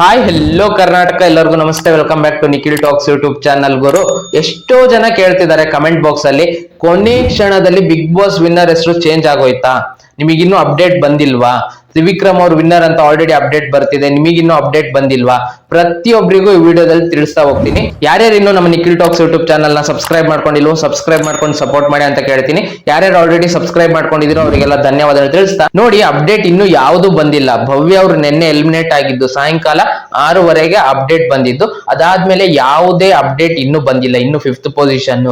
Hi hello Karnataka ಎಲ್ಲರಿಗೂ ನಮಸ್ತೆ. Welcome back to Nikhil talks YouTube channel ಗುರು. ಎಷ್ಟೋ ಜನ ಕೇಳ್ತಿದ್ದಾರೆ ಕಮೆಂಟ್ ಬಾಕ್ಸ್ ಅಲ್ಲಿ, ಕೊನೆ ಕ್ಷಣದಲ್ಲಿ ಬಿಗ್ ಬಾಸ್ ವಿನ್ನರ್ ಹೆಸರು ಚೇಂಜ್ ಆಗೋಯ್ತಾ? ನಿಮಗಿನ್ನೂ ಅಪ್ಡೇಟ್ ಬಂದಿಲ್ವಾ? ತ್ರಿವಿಕ್ರಮ್ ಅವರು ವಿನ್ನರ್ ಅಂತ ಆಲ್ರೆಡಿ ಅಪ್ಡೇಟ್ ಬರ್ತಿದೆ. ನಿಮಗಿನ್ನೂ ಅಪ್ಡೇಟ್ ಬಂದಿಲ್ವಾ? ಪ್ರತಿಯೊಬ್ಬರಿಗೂ ಈ ವಿಡಿಯೋದಲ್ಲಿ ತಿಳಿಸ್ತಾ ಹೋಗ್ತೀನಿ. ಯಾರ್ಯಾರು ಇನ್ನು ನಮ್ಮ ನಿಖಿಲ್ ಟಾಕ್ಸ್ ಯೂಟ್ಯೂಬ್ ಚಾನಲ್ನ ಸಬ್ಸ್ಕ್ರೈಬ್ ಮಾಡ್ಕೊಂಡಿಲ್ವೋ ಸಬ್ಸ್ಕ್ರೈಬ್ ಮಾಡ್ಕೊಂಡು ಸಪೋರ್ಟ್ ಮಾಡಿ ಅಂತ ಕೇಳ್ತೀನಿ. ಯಾರ್ಯಾರು ಆಲ್ರೆಡಿ ಸಬ್ಸ್ಕ್ರೈಬ್ ಮಾಡ್ಕೊಂಡಿದ್ರು ಅವರಿಗೆಲ್ಲ ಧನ್ಯವಾದ ತಿಳಿಸ್ತಾ. ನೋಡಿ ಅಪ್ಡೇಟ್ ಇನ್ನು ಯಾವುದು ಬಂದಿಲ್ಲ. ಭವ್ಯ ಅವರು ನಿನ್ನೆ ಎಲಿಮಿನೇಟ್ ಆಗಿದ್ದು, ಸಾಯಂಕಾಲ ಆರೂವರೆಗೆ ಅಪ್ಡೇಟ್ ಬಂದಿದ್ದು. ಅದಾದ್ಮೇಲೆ ಯಾವುದೇ ಅಪ್ಡೇಟ್ ಇನ್ನೂ ಬಂದಿಲ್ಲ. ಇನ್ನು fifth position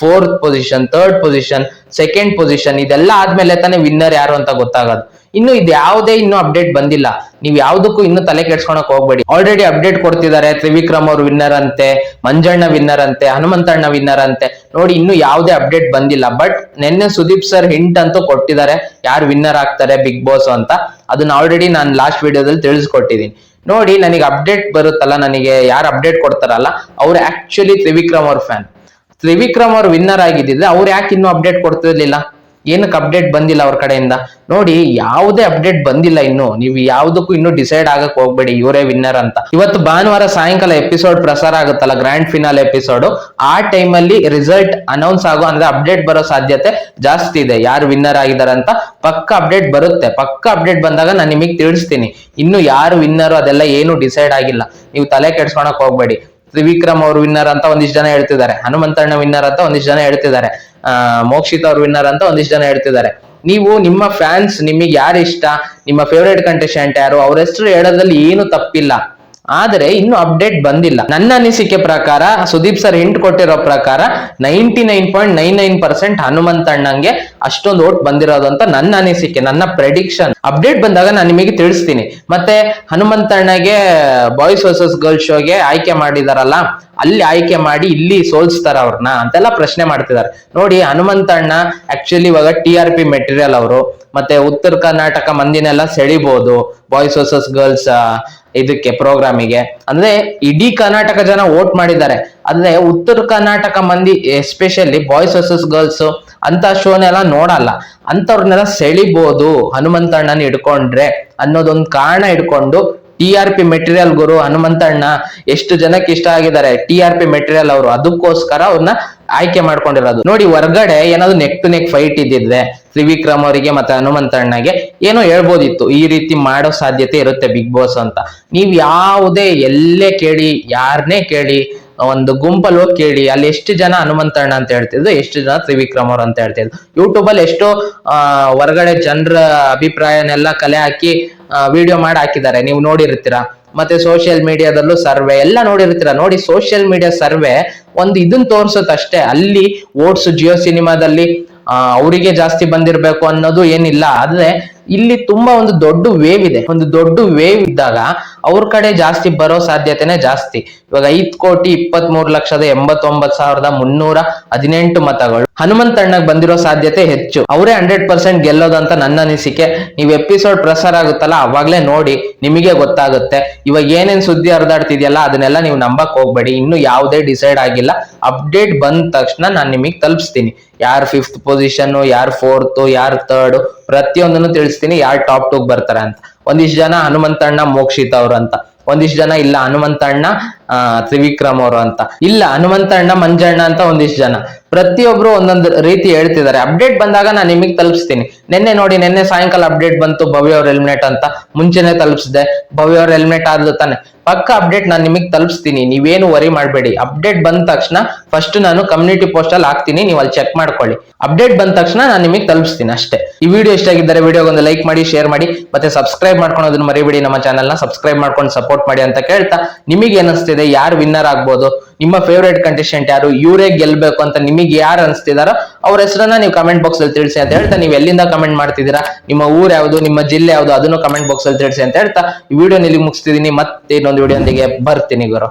fourth position third position second position ಇದೆಲ್ಲ ಆದ್ಮೇಲೆ ತಾನೇ ವಿನ್ನರ್ ಯಾರು ಅಂತ ಗೊತ್ತಾಗೋದು. ಇನ್ನು ಇದು ಯಾವುದೇ ಇನ್ನು ಅಪ್ಡೇಟ್ ಬಂದಿಲ್ಲ. ನೀವು ಯಾವ್ದಕ್ಕೂ ಇನ್ನು ತಲೆ ಕೆಡ್ಸ್ಕೊಳಕ್ ಹೋಗ್ಬೇಡಿ. ಆಲ್ರೆಡಿ ಅಪ್ಡೇಟ್ ಕೊಡ್ತಿದ್ದಾರೆ, ತ್ರಿವಿಕ್ರಮ್ ಅವ್ರು ವಿನ್ನರ್ ಅಂತೆ, ಮಂಜಣ್ಣ ವಿನ್ನರ್ ಅಂತೆ ಹನುಮಂತಣ್ಣ ವಿನ್ನರ್ ಅಂತೆ. ನೋಡಿ, ಇನ್ನು ಯಾವುದೇ ಅಪ್ಡೇಟ್ ಬಂದಿಲ್ಲ. ಬಟ್ ನಿನ್ನೆ ಸುದೀಪ್ ಸರ್ ಹಿಂಟ್ ಅಂತೂ ಕೊಟ್ಟಿದ್ದಾರೆ, ಯಾರು ವಿನ್ನರ್ ಆಗ್ತಾರೆ ಬಿಗ್ ಬಾಸ್ ಅಂತ. ಅದನ್ನ ಆಲ್ರೆಡಿ ನಾನು ಲಾಸ್ಟ್ ವಿಡಿಯೋದಲ್ಲಿ ತಿಳಿಸ್ಕೊಟ್ಟಿದ್ದೀನಿ ನೋಡಿ, ನನಗೆ ಅಪ್ಡೇಟ್ ಬರುತ್ತಲ್ಲ, ನನಗೆ ಯಾರು ಅಪ್ಡೇಟ್ ಕೊಡ್ತಾರಲ್ಲ, ಅವ್ರು ಆಕ್ಚುಲಿ ತ್ರಿವಿಕ್ರಮ್ ಅವ್ರ ಫ್ಯಾನ್ ತ್ರಿವಿಕ್ರಮ್ ಅವ್ರು ವಿನ್ನರ್ ಆಗಿದ್ದಿದ್ರೆ ಅವ್ರು ಯಾಕೆ ಇನ್ನೂ ಅಪ್ಡೇಟ್ ಕೊಡ್ತಿರ್ಲಿಲ್ಲ? ಏನಕ್ಕೆ ಅಪ್ಡೇಟ್ ಬಂದಿಲ್ಲ ಅವ್ರ ಕಡೆಯಿಂದ? ನೋಡಿ, ಯಾವುದೇ ಅಪ್ಡೇಟ್ ಬಂದಿಲ್ಲ ಇನ್ನು. ನೀವು ಯಾವ್ದಕ್ಕೂ ಇನ್ನು ಡಿಸೈಡ್ ಆಗಕ್ ಹೋಗ್ಬೇಡಿ, ಇವರೇ ವಿನ್ನರ್ ಅಂತ. ಇವತ್ತು ಭಾನುವಾರ ಸಾಯಂಕಾಲ ಎಪಿಸೋಡ್ ಪ್ರಸಾರ ಆಗುತ್ತಲ್ಲ ಗ್ರ್ಯಾಂಡ್ ಫಿನಾಲ್ ಎಪಿಸೋಡ್ ಆ ಟೈಮಲ್ಲಿ ರಿಸಲ್ಟ್ ಅನೌನ್ಸ್ ಆಗೋ ಅಂದ್ರೆ ಅಪ್ಡೇಟ್ ಬರೋ ಸಾಧ್ಯತೆ ಜಾಸ್ತಿ ಇದೆ. ಯಾರು ವಿನ್ನರ್ ಆಗಿದ್ದಾರೆ ಅಂತ ಪಕ್ಕ ಅಪ್ಡೇಟ್ ಬರುತ್ತೆ. ಪಕ್ಕ ಅಪ್ಡೇಟ್ ಬಂದಾಗ ನಾನು ನಿಮಗೆ ತಿಳಿಸ್ತೀನಿ. ಇನ್ನು ಯಾರು ವಿನ್ನರ್ ಅದೆಲ್ಲ ಏನು ಡಿಸೈಡ್ ಆಗಿಲ್ಲ. ನೀವು ತಲೆ ಕೆಡ್ಸ್ಕೊಳಕ್ ಹೋಗ್ಬೇಡಿ. ತ್ರಿವಿಕ್ರಮ್ ಅವರು ವಿನ್ನರ್ ಅಂತ ಒಂದಿಷ್ಟು ಜನ ಹೇಳ್ತಿದ್ದಾರೆ. ಹನುಮಂತಣ್ಣ ವಿನ್ನರ್ ಅಂತ ಒಂದಿಷ್ಟು ಜನ ಹೇಳ್ತಿದ್ದಾರೆ. ಮೋಕ್ಷಿತ್ ಅವ್ರ ವಿನ್ನರ್ ಅಂತ ಒಂದಿಷ್ಟು ಜನ ಹೇಳ್ತಿದ್ದಾರೆ. ನೀವು ನಿಮ್ಮ ಫ್ಯಾನ್ಸ್ ನಿಮಗೆ ಯಾರು ಇಷ್ಟ ನಿಮ್ಮ ಫೇವ್ರೇಟ್ ಕಂಟೆಸ್ಟೆಂಟ್ ಯಾರು? ಅವ್ರ ಹೆಸರು ಹೇಳೋದ್ರಲ್ಲಿ ಏನು ತಪ್ಪಿಲ್ಲ. ಆದರೆ ಇನ್ನು ಅಪ್ಡೇಟ್ ಬಂದಿಲ್ಲ. ನನ್ನ ಅನಿಸಿಕೆ ಪ್ರಕಾರ, ಸುದೀಪ್ ಸರ್ ಹಿಂಟ್ ಕೊಟ್ಟಿರೋ ಪ್ರಕಾರ ninety nine point nine nine percent ಹನುಮಂತಣ್ಣಂಗೆ ಅಷ್ಟೊಂದು ಓಟ್ ಬಂದಿರೋದು ಅಂತ ನನ್ನ ಅನಿಸಿಕೆ, ನನ್ನ ಪ್ರೆಡಿಕ್ಷನ್ ಅಪ್ಡೇಟ್ ಬಂದಾಗ ನಾನು ನಿಮಗೆ ತಿಳಿಸ್ತೀನಿ. ಮತ್ತೆ ಹನುಮಂತಣ್ಣಗೆ ಬಾಯ್ಸ್ ವರ್ಸಸ್ ಗರ್ಲ್ ಶೋಗೆ ಆಯ್ಕೆ ಮಾಡಿದಾರಲ್ಲ, ಅಲ್ಲಿ ಆಯ್ಕೆ ಮಾಡಿ ಇಲ್ಲಿ ಸೋಲ್ಸ್ತಾರ ಅವ್ರನ್ನ ಅಂತೆಲ್ಲ ಪ್ರಶ್ನೆ ಮಾಡ್ತಿದ್ದಾರೆ. ನೋಡಿ ಹನುಮಂತಣ್ಣ ಆಕ್ಚುಲಿ ಇವಾಗ ಟಿ ಆರ್ ಪಿ ಮೆಟೀರಿಯಲ್ ಅವರು ಮತ್ತೆ ಉತ್ತರ ಕರ್ನಾಟಕ ಮಂದಿನೆಲ್ಲ ಸೆಳಿಬಹುದು ಬಾಯ್ಸ್ ವರ್ಸಸ್ ಗರ್ಲ್ಸ್ ಇದಕ್ಕೆ ಪ್ರೋಗ್ರಾಮಿಗೆ ಅಂದ್ರೆ ಇಡೀ ಕರ್ನಾಟಕ ಜನ ವೋಟ್ ಮಾಡಿದ್ದಾರೆ. ಅಂದ್ರೆ ಉತ್ತರ ಕರ್ನಾಟಕ ಮಂದಿ ಎಸ್ಪೆಷಲಿ ಬಾಯ್ಸ್ ವರ್ಸಸ್ ಗರ್ಲ್ಸ್ ಅಂತ ಶೋನೆಲ್ಲ ನೋಡಲ್ಲ. ಅಂತವ್ರನ್ನೆಲ್ಲ ಸೆಳಿಬಹುದು ಹನುಮಂತಣ್ಣನ ಹಿಡ್ಕೊಂಡ್ರೆ ಅನ್ನೋದೊಂದು ಕಾರಣ ಇಟ್ಕೊಂಡು ಟಿ ಆರ್ ಪಿ ಮೆಟೀರಿಯಲ್ ಗುರು ಹನುಮಂತಣ್ಣ ಎಷ್ಟು ಜನಕ್ಕೆ ಇಷ್ಟ ಆಗಿದ್ದಾರೆ ಟಿ ಆರ್ ಪಿ ಮೆಟೀರಿಯಲ್ ಅವರು. ಅದಕ್ಕೋಸ್ಕರ ಅವ್ರನ್ನ ಆಯ್ಕೆ ಮಾಡ್ಕೊಂಡಿರೋದು. ನೋಡಿ, ಹೊರ್ಗಡೆ ಏನಾದ್ರು ನೆಕ್ ಟು ನೆಕ್ ಫೈಟ್ ಇದ್ದಿದ್ರೆ, ತ್ರಿವಿಕ್ರಮ್ ಅವರಿಗೆ ಮತ್ತೆ ಹನುಮಂತಣ್ಣಗೆ ಏನೋ ಹೇಳ್ಬೋದಿತ್ತು, ಈ ರೀತಿ ಮಾಡೋ ಸಾಧ್ಯತೆ ಇರುತ್ತೆ ಬಿಗ್ ಬಾಸ್ ಅಂತ. ನೀವ್ ಯಾವುದೇ ಎಲ್ಲೇ ಕೇಳಿ ಯಾರನ್ನೇ ಕೇಳಿ, ಒಂದು ಗುಂಪಲ್ಲಿ ಹೋಗಿ ಕೇಳಿ, ಅಲ್ಲಿ ಎಷ್ಟು ಜನ ಹನುಮಂತಣ್ಣ ಅಂತ ಹೇಳ್ತಿದ್ರು, ಎಷ್ಟು ಜನ ತ್ರಿವಿಕ್ರಮ್ ಅವ್ರು ಅಂತ ಹೇಳ್ತಿದ್ರು. ಯೂಟ್ಯೂಬ್ ಅಲ್ಲಿ ಎಷ್ಟೋ ಹೊರಗಡೆ ಜನರ ಅಭಿಪ್ರಾಯನೆಲ್ಲ ಕಲೆ ಹಾಕಿ ವಿಡಿಯೋ ಮಾಡಿ ಹಾಕಿದ್ದಾರೆ. ನೀವು ನೋಡಿರ್ತೀರಾ? ಮತ್ತೆ ಸೋಷಿಯಲ್ ಮೀಡಿಯಾದಲ್ಲೂ ಸರ್ವೆ ಎಲ್ಲ ನೋಡಿರ್ತೀರ? ನೋಡಿ ಸೋಷಿಯಲ್ ಮೀಡಿಯಾ ಸರ್ವೆ ಒಂದು ಇದನ್ನ ತೋರ್ಸುತ್ತೆ ಅಷ್ಟೇ. ಅಲ್ಲಿ ಓಟ್ಸ್, ಜಿಯೋ ಸಿನಿಮಾದಲ್ಲಿ ಅವರಿಗೆ ಜಾಸ್ತಿ ಬಂದಿರಬೇಕು ಅನ್ನೋದು ಏನಿಲ್ಲ. ಆದ್ರೆ ಇಲ್ಲಿ ತುಂಬಾ ಒಂದು ದೊಡ್ಡ ವೇವ್ ಇದೆ. ಒಂದು ದೊಡ್ಡ ವೇವ್ ಇದ್ದಾಗ ಅವ್ರ ಕಡೆ ಜಾಸ್ತಿ ಬರೋ ಸಾಧ್ಯತೆನೆ ಜಾಸ್ತಿ. ಇವಾಗ ಐದ್ ಕೋಟಿ ಇಪ್ಪತ್ತ್ ಮೂರು ಲಕ್ಷದ ಎಂಬತ್ತೊಂಬತ್ ಸಾವಿರದ ಮುನ್ನೂರ ಹದಿನೆಂಟು ಮತಗಳು. ಹನುಮಂತಣ್ಣಗ್ ಬಂದಿರೋ ಸಾಧ್ಯತೆ ಹೆಚ್ಚು. ಅವರೇ ಹಂಡ್ರೆಡ್ ಪರ್ಸೆಂಟ್ ಗೆಲ್ಲೋದಂತ ನನ್ನ ಅನಿಸಿಕೆ. ನೀವು ಎಪಿಸೋಡ್ ಪ್ರಸಾರ ಆಗುತ್ತಲ್ಲ, ಅವಾಗ್ಲೇ ನೋಡಿ, ನಿಮಗೆ ಗೊತ್ತಾಗುತ್ತೆ. ಇವಾಗ ಏನೇನ್ ಸುದ್ದಿ ಹರಿದಾಡ್ತಿದ್ಯಲ್ಲ, ಅದನ್ನೆಲ್ಲ ನೀವು ನಂಬಕ್ ಹೋಗ್ಬೇಡಿ. ಇನ್ನು ಯಾವುದೇ ಡಿಸೈಡ್ ಆಗಿಲ್ಲ ಅಪ್ಡೇಟ್ ಬಂದ ತಕ್ಷಣ ನಾನು ನಿಮಗೆ ತಲುಪಿಸ್ತೀನಿ. ಯಾರು ಫಿಫ್ತ್ ಪೊಸಿಷನ್ ಯಾರು ಫೋರ್ತ್ ಯಾರು ಥರ್ಡ್ ಪ್ರತಿಯೊಂದನ್ನು ತಿಳಿಸ್ತೀನಿ ಯಾರು ಟಾಪ್ ಟೂಗ್ ಬರ್ತಾರೆ ಅಂತ. ಒಂದಿಷ್ಟು ಜನ ಹನುಮಂತಣ್ಣ, ಮೋಕ್ಷಿತ ಅವ್ರು ಅಂತ. ಒಂದಿಷ್ಟು ಜನ ಇಲ್ಲ, ಹನುಮಂತಣ್ಣ ತ್ರಿವಿಕ್ರಮ್ ಅವರು ಅಂತ. ಇಲ್ಲ, ಹನುಮಂತಣ್ಣ, ಮಂಜಣ್ಣ ಅಂತ ಒಂದಿಷ್ಟು ಜನ. ಪ್ರತಿಯೊಬ್ರು ಒಂದೊಂದು ರೀತಿ ಹೇಳ್ತಿದ್ದಾರೆ. ಅಪ್ಡೇಟ್ ಬಂದಾಗ ನಾನು ನಿಮಗೆ ತಲುಪಿಸ್ತೀನಿ. ನಿನ್ನೆ ನೋಡಿ, ನಿನ್ನೆ ಸಾಯಂಕಾಲ ಅಪ್ಡೇಟ್ ಬಂತು ಭವ್ಯ ಅವ್ರ ಹೆಲ್ಮೆಟ್ ಅಂತ. ಮುಂಚೆನೆ ತಲುಪಿಸಿದೆ. ಭವ್ಯ ಅವ್ರ ಹೆಲ್ಮೆಟ್ ಆದ್ಲು ತಾನೆ. ಪಕ್ಕ ಅಪ್ಡೇಟ್ ನಾನು ನಿಮಗೆ ತಲುಪಿಸ್ತೀನಿ. ನೀವೇನು ವರಿ ಮಾಡಬೇಡಿ. ಅಪ್ಡೇಟ್ ಬಂದ ತಕ್ಷಣ ಫಸ್ಟ್ ನಾನು ಕಮ್ಯುನಿಟಿ ಪೋಸ್ಟ್ ಅಲ್ಲಿ ಹಾಕ್ತೀನಿ, ನೀವು ಅಲ್ಲಿ ಚೆಕ್ ಮಾಡ್ಕೊಳ್ಳಿ. ಅಪ್ಡೇಟ್ ಬಂದ ತಕ್ಷಣ ನಾನು ನಿಮಗೆ ತಲುಪಿಸ್ತೀನಿ ಅಷ್ಟೇ. ಈ ವಿಡಿಯೋ ಇಷ್ಟ ಆಗಿದ್ದರೆ ವಿಡಿಯೋಗೊಂದು ಲೈಕ್ ಮಾಡಿ ಶೇರ್ ಮಾಡಿ, ಮತ್ತೆ ಸಬ್ಸ್ಕ್ರೈಬ್ ಮಾಡ್ಕೊಳೋದನ್ನ ಮರಿಬೇಡಿ. ನಮ್ಮ ಚಾನೆಲ್ನ ಸಬ್ಸ್ಕ್ರೈಬ್ ಮಾಡ್ಕೊಂಡು ಸಪೋರ್ಟ್ ಮಾಡಿ ಅಂತ ಕೇಳ್ತಾ ನಿಮಗೆ ಏನಿಸ್ತಿದೆ ಯಾರು ವಿನ್ನರ್ ಆಗ್ಬೋದು, ನಿಮ್ಮ ಫೇವ್ರೇಟ್ ಕಂಟೆಸ್ಟೆಂಟ್ ಯಾರು, ಇವರೇ ಗೆಲ್ಬೇಕು ಅಂತ ನಿಮಗೆ ಯಾರು ಅನಿಸ್ತಿದಾರೋ ಅವ್ರ ಹೆಸರನ್ನ ನೀವು ಕಮೆಂಟ್ ಬಾಕ್ಸ್ ಅಲ್ಲಿ ತಿಳಿಸಿ ಅಂತ ಹೇಳ್ತಾ, ನೀವು ಎಲ್ಲಿಂದ ಕಮೆಂಟ್ ಮಾಡ್ತಿದ್ದೀರಾ, ನಿಮ್ಮ ಊರ್ ಯಾವುದು, ನಿಮ್ಮ ಜಿಲ್ಲೆ ಯಾವುದು, ಅದನ್ನು ಕಮೆಂಟ್ ಬಾಕ್ಸ್ ಅಲ್ಲಿ ತಿಳಿಸಿ ಅಂತ ಹೇಳ್ತಾ, ಈ ವಿಡಿಯೋ ಇಲ್ಲಿ ಮುಗಿಸ್ತಿದ್ದೀನಿ. ಮತ್ತೆ ಇನ್ನೊಂದು ವಿಡಿಯೋ ಬರ್ತೀನಿ ಗುರು.